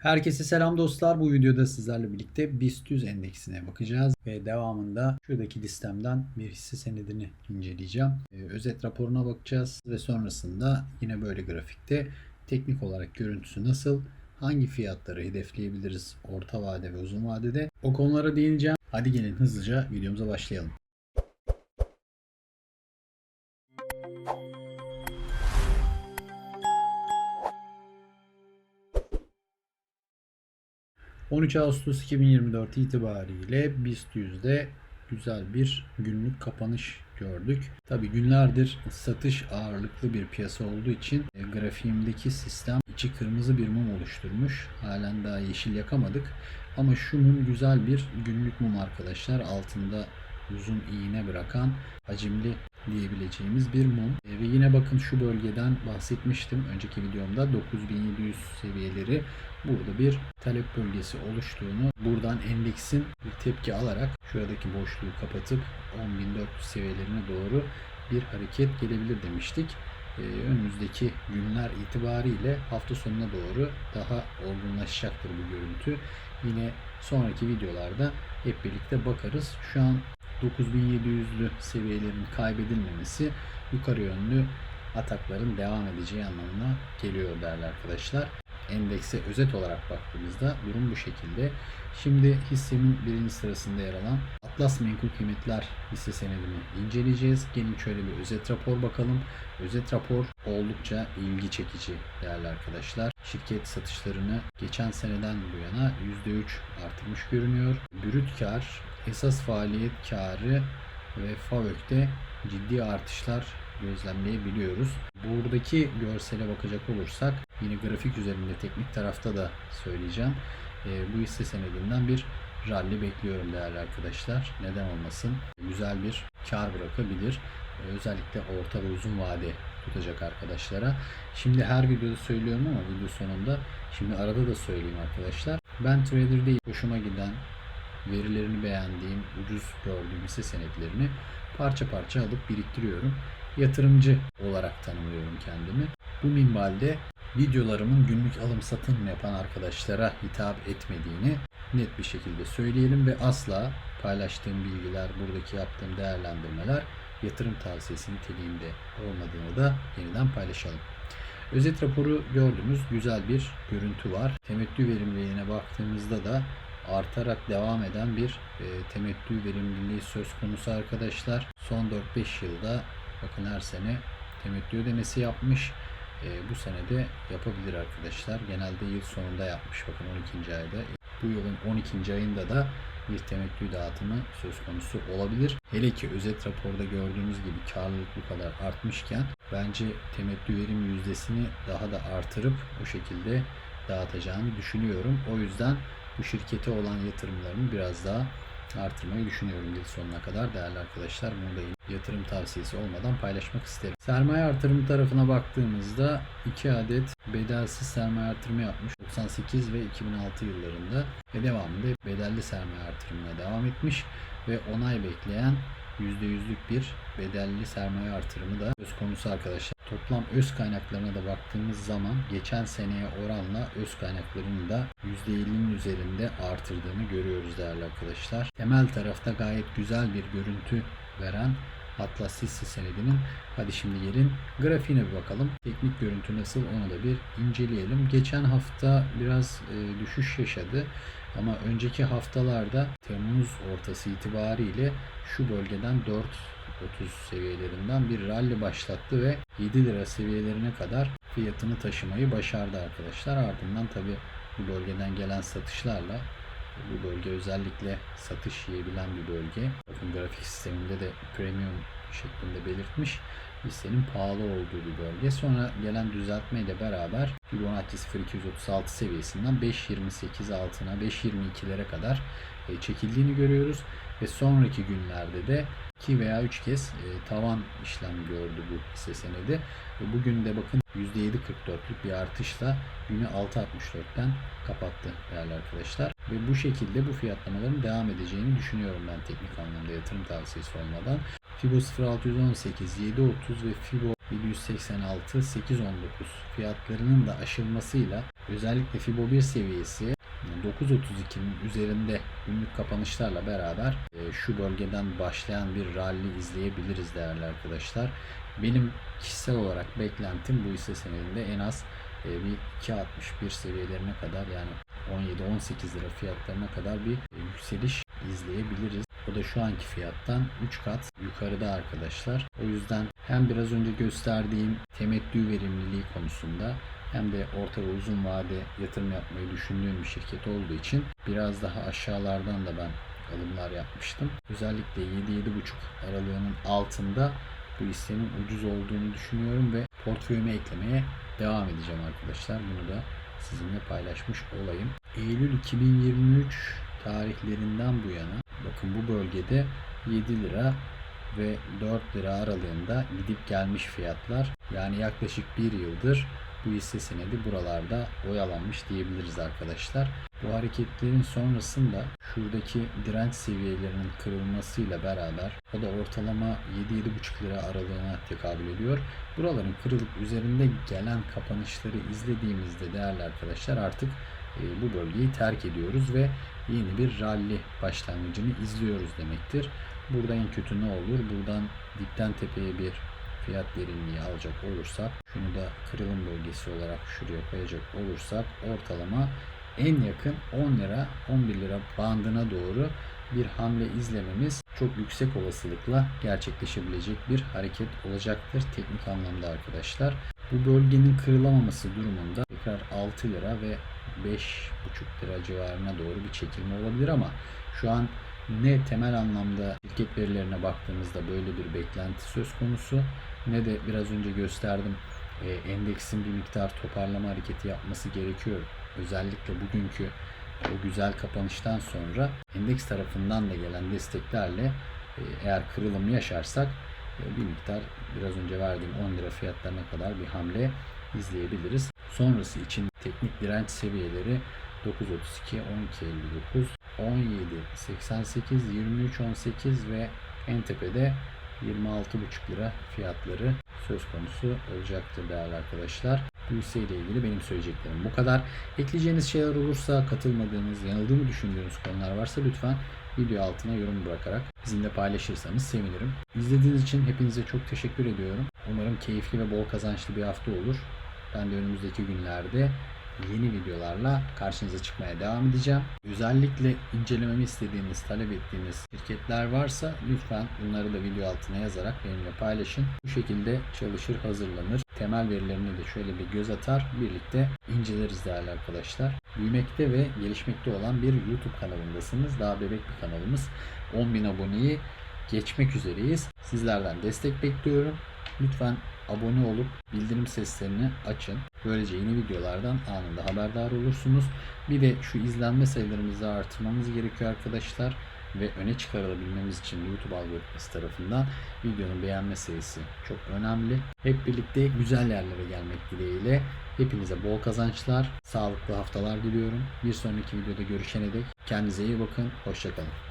Herkese selam dostlar. Bu videoda sizlerle birlikte BIST 100 endeksine bakacağız ve devamında şuradaki listemden bir hisse senedini inceleyeceğim. Ee, özet raporuna bakacağız ve sonrasında yine böyle grafikte teknik olarak görüntüsü nasıl, hangi fiyatları hedefleyebiliriz orta vade ve uzun vadede o konulara değineceğim. Hadi gelin hızlıca videomuza başlayalım. ...13 Ağustos 2024 itibariyle BIST 100'de güzel bir günlük kapanış gördük. Tabi günlerdir satış ağırlıklı bir piyasa olduğu için e, grafiğimdeki sistem içi kırmızı bir mum oluşturmuş. Halen daha yeşil yakamadık. Ama şu mum güzel bir günlük mum arkadaşlar. Altında uzun iğne bırakan hacimli diyebileceğimiz bir mum. E, ve yine bakın şu bölgeden bahsetmiştim önceki videomda 9700 seviyeleri burada bir talep bölgesi oluştuğunu buradan endeksin bir tepki alarak şuradaki boşluğu kapatıp 10.400 seviyelerine doğru bir hareket gelebilir demiştik. Ee, önümüzdeki günler itibariyle hafta sonuna doğru daha olgunlaşacaktır bu görüntü. Yine sonraki videolarda hep birlikte bakarız. Şu an 9700'lü seviyelerin kaybedilmemesi yukarı yönlü atakların devam edeceği anlamına geliyor değerli arkadaşlar. Endekse özet olarak baktığımızda durum bu şekilde. Şimdi hissemin birinci sırasında yer alan Atlas Menkul Kıymetler hisse senedini inceleyeceğiz. Gelin şöyle bir özet rapor bakalım. Özet rapor oldukça ilgi çekici değerli arkadaşlar. Şirket satışlarını geçen seneden bu yana %3 artmış görünüyor. Brüt kar, esas faaliyet karı ve FAVÖK'te ciddi artışlar gözlemleyebiliyoruz. Buradaki görsele bakacak olursak yine grafik üzerinde teknik tarafta da söyleyeceğim. E, bu hisse senedinden bir rally bekliyorum değerli arkadaşlar. Neden olmasın? Güzel bir kar bırakabilir. E, özellikle orta ve uzun vade tutacak arkadaşlara. Şimdi her videoda söylüyorum ama video sonunda şimdi arada da söyleyeyim arkadaşlar. Ben trader değil. Hoşuma giden verilerini beğendiğim, ucuz gördüğüm hisse senetlerini parça parça alıp biriktiriyorum yatırımcı olarak tanımlıyorum kendimi. Bu minvalde videolarımın günlük alım satım yapan arkadaşlara hitap etmediğini net bir şekilde söyleyelim ve asla paylaştığım bilgiler, buradaki yaptığım değerlendirmeler yatırım tavsiyesi niteliğinde olmadığını da yeniden paylaşalım. Özet raporu gördüğümüz güzel bir görüntü var. Temettü verimliliğine baktığımızda da artarak devam eden bir e, temettü verimliliği söz konusu arkadaşlar. Son 4-5 yılda Bakın her sene temettü ödemesi yapmış. E, bu sene de yapabilir arkadaşlar. Genelde yıl sonunda yapmış. Bakın 12. ayda. Bu yılın 12. ayında da bir temettü dağıtımı söz konusu olabilir. Hele ki özet raporda gördüğümüz gibi karlılık bu kadar artmışken bence temettü verim yüzdesini daha da artırıp o şekilde dağıtacağını düşünüyorum. O yüzden bu şirkete olan yatırımlarını biraz daha artırmayı düşünüyorum yıl sonuna kadar değerli arkadaşlar. Bunu da yatırım tavsiyesi olmadan paylaşmak isterim. Sermaye artırımı tarafına baktığımızda 2 adet bedelsiz sermaye artırımı yapmış 98 ve 2006 yıllarında ve devamında bedelli sermaye artırımına devam etmiş ve onay bekleyen %100'lük bir bedelli sermaye artırımı da söz konusu arkadaşlar. Toplam öz kaynaklarına da baktığımız zaman geçen seneye oranla öz kaynaklarını da %50'nin üzerinde artırdığını görüyoruz değerli arkadaşlar. Temel tarafta gayet güzel bir görüntü veren Atlas hisse senedinin hadi şimdi gelin grafiğine bir bakalım. Teknik görüntü nasıl onu da bir inceleyelim. Geçen hafta biraz e, düşüş yaşadı ama önceki haftalarda Temmuz ortası itibariyle şu bölgeden 4 30 seviyelerinden bir rally başlattı ve 7 lira seviyelerine kadar fiyatını taşımayı başardı arkadaşlar. Ardından tabi bu bölgeden gelen satışlarla bu bölge özellikle satış yiyebilen bir bölge. Bakın grafik sisteminde de premium şeklinde belirtmiş. Hissenin pahalı olduğu bir bölge. Sonra gelen düzeltme ile beraber Fibonacci 0236 seviyesinden 5.28 altına 5.22'lere kadar e, çekildiğini görüyoruz. Ve sonraki günlerde de 2 veya 3 kez e, tavan işlem gördü bu hisse senedi. Bugün de bakın %7.44'lük bir artışla günü 6.64'ten kapattı değerli arkadaşlar. Ve bu şekilde bu fiyatlamaların devam edeceğini düşünüyorum ben teknik anlamda yatırım tavsiyesi olmadan. Fibo 0618, 730 ve Fibo 786, 819 fiyatlarının da aşılmasıyla özellikle Fibo 1 seviyesi 9.32'nin üzerinde günlük kapanışlarla beraber e, şu bölgeden başlayan bir rally izleyebiliriz değerli arkadaşlar. Benim kişisel olarak beklentim bu hisse senedinde en az e, bir 2.61 seviyelerine kadar yani 17-18 lira fiyatlarına kadar bir e, yükseliş izleyebiliriz. O da şu anki fiyattan 3 kat yukarıda arkadaşlar. O yüzden hem biraz önce gösterdiğim temettü verimliliği konusunda hem de orta ve uzun vade yatırım yapmayı düşündüğüm bir şirket olduğu için biraz daha aşağılardan da ben alımlar yapmıştım. Özellikle 7-7,5 aralığının altında bu hissenin ucuz olduğunu düşünüyorum ve portföyüme eklemeye devam edeceğim arkadaşlar. Bunu da sizinle paylaşmış olayım. Eylül 2023 tarihlerinden bu yana bakın bu bölgede 7 lira ve 4 lira aralığında gidip gelmiş fiyatlar. Yani yaklaşık bir yıldır bu hisse senedi buralarda oyalanmış diyebiliriz arkadaşlar. Bu hareketlerin sonrasında şuradaki direnç seviyelerinin kırılmasıyla beraber o da ortalama 7-7,5 lira aralığına tekabül ediyor. Buraların kırılıp üzerinde gelen kapanışları izlediğimizde değerli arkadaşlar artık e, bu bölgeyi terk ediyoruz ve yeni bir rally başlangıcını izliyoruz demektir. Burada en kötü ne olur? Buradan dipten tepeye bir fiyat derinliği alacak olursak şunu da kırılım bölgesi olarak şuraya koyacak olursak ortalama en yakın 10 lira 11 lira bandına doğru bir hamle izlememiz çok yüksek olasılıkla gerçekleşebilecek bir hareket olacaktır teknik anlamda arkadaşlar. Bu bölgenin kırılamaması durumunda tekrar 6 lira ve 5,5 lira civarına doğru bir çekilme olabilir ama şu an ne temel anlamda şirket verilerine baktığımızda böyle bir beklenti söz konusu ne de biraz önce gösterdim e, endeksin bir miktar toparlama hareketi yapması gerekiyor. Özellikle bugünkü o güzel kapanıştan sonra endeks tarafından da gelen desteklerle e, eğer kırılım yaşarsak e, bir miktar biraz önce verdiğim 10 lira fiyatlarına kadar bir hamle izleyebiliriz. Sonrası için teknik direnç seviyeleri 9.32, 12.59, 17.88, 23.18 ve en tepede 26,5 lira fiyatları söz konusu olacaktır değerli arkadaşlar. Bu hisseyle ilgili benim söyleyeceklerim bu kadar. Ekleyeceğiniz şeyler olursa, katılmadığınız, yanıldığımı düşündüğünüz konular varsa lütfen video altına yorum bırakarak bizimle paylaşırsanız sevinirim. İzlediğiniz için hepinize çok teşekkür ediyorum. Umarım keyifli ve bol kazançlı bir hafta olur. Ben de önümüzdeki günlerde yeni videolarla karşınıza çıkmaya devam edeceğim. Özellikle incelememi istediğiniz, talep ettiğiniz şirketler varsa lütfen bunları da video altına yazarak benimle paylaşın. Bu şekilde çalışır, hazırlanır. Temel verilerine de şöyle bir göz atar. Birlikte inceleriz değerli arkadaşlar. Büyümekte ve gelişmekte olan bir YouTube kanalındasınız. Daha bebek bir kanalımız. 10.000 aboneyi geçmek üzereyiz. Sizlerden destek bekliyorum. Lütfen abone olup bildirim seslerini açın. Böylece yeni videolardan anında haberdar olursunuz. Bir de şu izlenme sayılarımızı artırmamız gerekiyor arkadaşlar. Ve öne çıkarılabilmemiz için YouTube algoritması tarafından videonun beğenme sayısı çok önemli. Hep birlikte güzel yerlere gelmek dileğiyle hepinize bol kazançlar, sağlıklı haftalar diliyorum. Bir sonraki videoda görüşene dek kendinize iyi bakın, hoşçakalın.